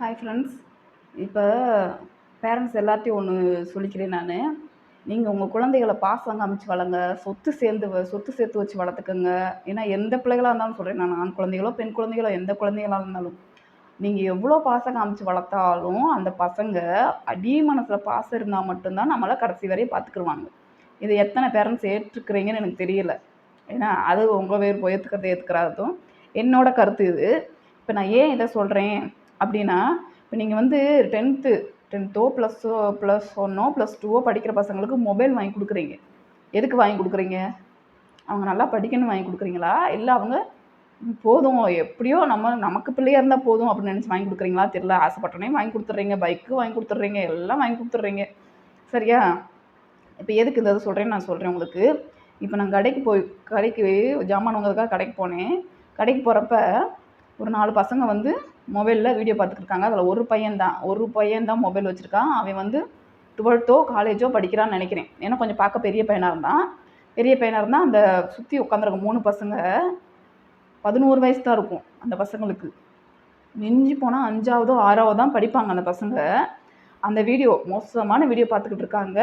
Hi friends இப்போ parents எல்லாத்தையும் ஒன்று சொல்லிக்கிறேன் நான். நீங்கள் உங்கள் குழந்தைகளை பாசம் காமிச்சு வளங்க. சொத்து சேர்ந்து வ- சொத்து சேர்த்து வச்சு வளர்த்துக்கோங்க. ஏன்னா எந்த பிள்ளைகளாக இருந்தாலும் சொல்கிறேன் நான் ஆண் குழந்தைகளோ பெண் குழந்தைகளோ எந்த குழந்தைகளாக இருந்தாலும். நீங்கள் எவ்வளோ பாசம் காமிச்சு வளர்த்தாலும் அந்த பசங்க அடி மனசில் பாசம் இருந்தால் மட்டும்தான் நம்மளை கடைசி வரையும் பார்த்துக்குருவாங்க இது எத்தனை பேரண்ட்ஸ் ஏற்றுக்கிறீங்கன்னு எனக்கு தெரியல. ஏன்னா அது உங்கள் பேர் ஏற்றுக்கிறத ஏற்றுக்கிறாதும் என்னோட கருத்து இது. இப்போ நான் ஏன் இதை சொல்கிறேன் அப்படின்னா இப்போ நீங்கள் வந்து டென்த்து டென்த்தோ ப்ளஸ்ஸோ ப்ளஸ் ஒன்னோ ப்ளஸ் டூவோ படிக்கிற பசங்களுக்கு மொபைல் வாங்கி கொடுக்குறீங்க. எதுக்கு வாங்கி கொடுக்குறீங்க? அவங்க நல்லா படிக்கணும்னு வாங்கி கொடுக்குறீங்களா? இல்லை அவங்க போதும் எப்படியோ நம்ம நமக்கு பிள்ளையாக இருந்தால் போதும் அப்படின்னு நினச்சி வாங்கி கொடுக்குறீங்களா? தெரியல. ஆசைப்பட்டனே வாங்கி கொடுத்துட்றீங்க. பைக்கு வாங்கி கொடுத்துட்றீங்க. எல்லாம் வாங்கி கொடுத்துட்றீங்க. சரியா? இப்போ எதுக்கு இந்த சொல்கிறேன்னு நான் சொல்கிறேன் உங்களுக்கு. இப்போ நான் கடைக்கு போய் கடைக்கு ஜாமான் வாங்குறதுக்காக கடைக்கு போனேன். கடைக்கு போகிறப்ப ஒரு நாலு பசங்க வந்து மொபைலில் வீடியோ பார்த்துட்ருக்காங்க அதில் ஒரு பையன் தான். ஒரு பையன் தான் மொபைல் வச்சுருக்கான். அவன் வந்து டுவெல்த்தோ காலேஜோ படிக்கிறான்னு நினைக்கிறேன். ஏன்னா கொஞ்சம் பார்க்க பெரிய பையனாக இருந்தான். பெரிய பையனாக இருந்தால் அந்த சுற்றி உட்காந்துருக்க மூணு பசங்க பதினோரு வயசு தான் இருக்கும் அந்த பசங்களுக்கு. மிஞ்சி போனால் அஞ்சாவதோ ஆறாவதோ தான் படிப்பாங்க அந்த பசங்க. அந்த வீடியோ மோசமான வீடியோ பார்த்துக்கிட்டு இருக்காங்க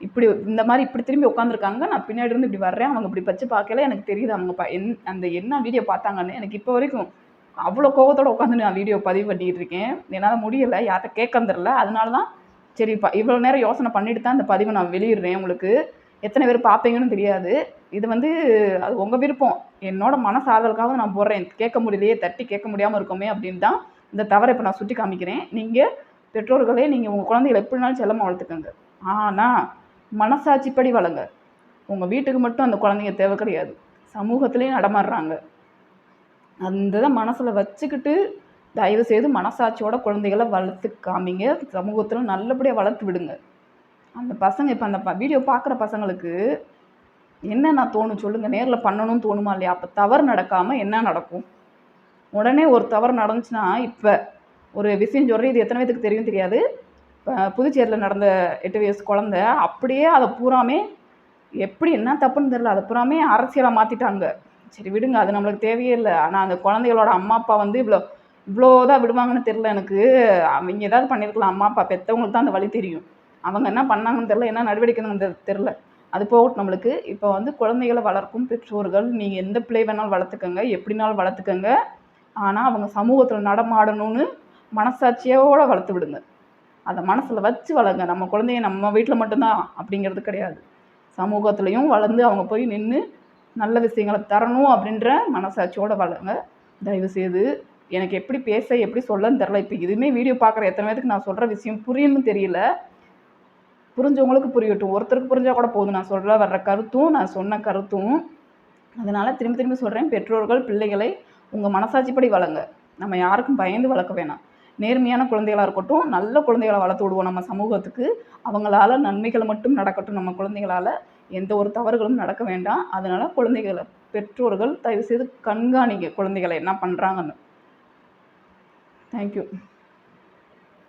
இப்படி இந்த மாதிரி இப்படி திரும்பி உட்காந்துருக்காங்க நான் பின்னாடி இருந்து இப்படி வர்றேன். அவங்க இப்படி பச்சு பார்க்கல. எனக்கு தெரியுது. அவங்க ப என் அந்த என்ன வீடியோ பார்த்தாங்கன்னு எனக்கு இப்போ வரைக்கும் அவ்வளோ கோபத்தோடு உட்காந்து நான் வீடியோ பதிவு பண்ணிகிட்டு இருக்கேன். என்னால் முடியலை யார்கிட்ட கேட்க தெரில அதனால தான் சரி இப்போ இவ்வளோ நேரம் யோசனை பண்ணிட்டு தான் இந்த பதிவை நான் வெளியிடுறேன் உங்களுக்கு. எத்தனை பேர் பார்ப்பீங்கன்னு தெரியாது. இது வந்து அது உங்கள் விருப்பம். என்னோட மனசாதலுக்காக நான் போடுறேன். கேட்க முடியலையே தட்டி கேட்க முடியாமல் இருக்கோமே அப்படின்னு தான் இந்த தவறை இப்போ நான் சுட்டி காமிக்கிறேன். நீங்கள் பெற்றோர்களே நீங்கள் உங்கள் குழந்தைகளை எப்படினாலும் செல்லமாக வளர்த்துக்கோங்க. ஆனால் மனசாட்சிப்படி வளங்க உங்கள் வீட்டுக்கு மட்டும் அந்த குழந்தைங்க தேவை கிடையாது. சமூகத்துலேயும் நடமாடுறாங்க. அந்த இதை மனசில் வச்சுக்கிட்டு தயவு செய்து மனசாட்சியோட குழந்தைகளை வளர்த்து காமிங்க சமூகத்தில் நல்லபடியாக வளர்த்து விடுங்க. அந்த பசங்க இப்போ அந்த வீடியோ பார்க்குற பசங்களுக்கு என்ன நான் தோணும் சொல்லுங்கள் நேரில் பண்ணணும்னு தோணுமா இல்லையா? அப்போ தவறு நடக்காமல் என்ன நடக்கும்? உடனே ஒரு தவறு நடந்துச்சுன்னா இப்போ ஒரு விஷயம் சொல்கிறேன் இது எத்தனை பேத்துக்கு தெரியும் தெரியாது. இப்போ புதுச்சேரியில் நடந்த எட்டு வயசு குழந்த அப்படியே அதை பூராமே எப்படி என்ன தப்புன்னு தெரில அதை பூராமே அரசியலாக மாற்றிட்டாங்க சரி விடுங்க அது நம்மளுக்கு தேவையே இல்லை. ஆனால் அந்த குழந்தைகளோட அம்மா அப்பா வந்து இவ்வளோ இவ்வளோ தான் விடுவாங்கன்னு தெரில எனக்கு. அவங்க ஏதாவது பண்ணியிருக்கலாம் அம்மா அப்பா பெற்றவங்களுக்கு தான் அந்த வழி தெரியும். அவங்க என்ன பண்ணாங்கன்னு தெரில என்ன நடவடிக்கைன்னு தெரில அது போகட்டும் நம்மளுக்கு. இப்போ வந்து குழந்தைகளை வளர்க்கும் பெற்றோர்கள் நீங்கள் எந்த பிள்ளை வேணாலும் வளர்த்துக்கோங்க எப்படினாலும் வளர்த்துக்கோங்க. ஆனால் அவங்க சமூகத்தில் நடமாடணும்னு மனசாட்சியோடு வளர்த்து விடுங்க. அதை மனசில் வச்சு வளருங்க. நம்ம குழந்தைய நம்ம வீட்டில் மட்டும்தான் அப்படிங்கிறது கிடையாது. சமூகத்துலேயும் வளர்ந்து அவங்க போய் நின்று நல்ல விஷயங்களை தரணும் அப்படின்ற மனசாட்சியோடு வளங்க தயவுசெய்து எனக்கு எப்படி பேச எப்படி சொல்லன்னு தெரில இப்போ இதுவுமே வீடியோ பார்க்குற எத்தனை பேருக்கு நான் சொல்கிற விஷயம் புரியும்னு தெரியல. புரிஞ்சவங்களுக்கு புரியட்டும். ஒருத்தருக்கு புரிஞ்சால் கூட போதும். நான் சொல்கிற வர்ற கருத்தும் நான் சொன்ன கருத்தும். அதனால் திரும்ப திரும்பி சொல்கிறேன் பெற்றோர்கள் பிள்ளைகளை உங்கள் மனசாட்சிப்படி வளங்க நம்ம யாருக்கும் பயந்து வளர்க்க வேணாம். நேர்மையான குழந்தைகளாக இருக்கட்டும் நல்ல குழந்தைகளை வளர்த்து விடுவோம் நம்ம சமூகத்துக்கு. அவங்களால நன்மைகள் மட்டும் நடக்கட்டும் நம்ம குழந்தைகளால். எந்த ஒரு தவறுகளும் நடக்க வேண்டாம். அதனால் குழந்தைகளை பெற்றோர்கள் தயவுசெய்து கண்காணிங்க குழந்தைகளை என்ன பண்ணுறாங்கன்னு தேங்க்யூ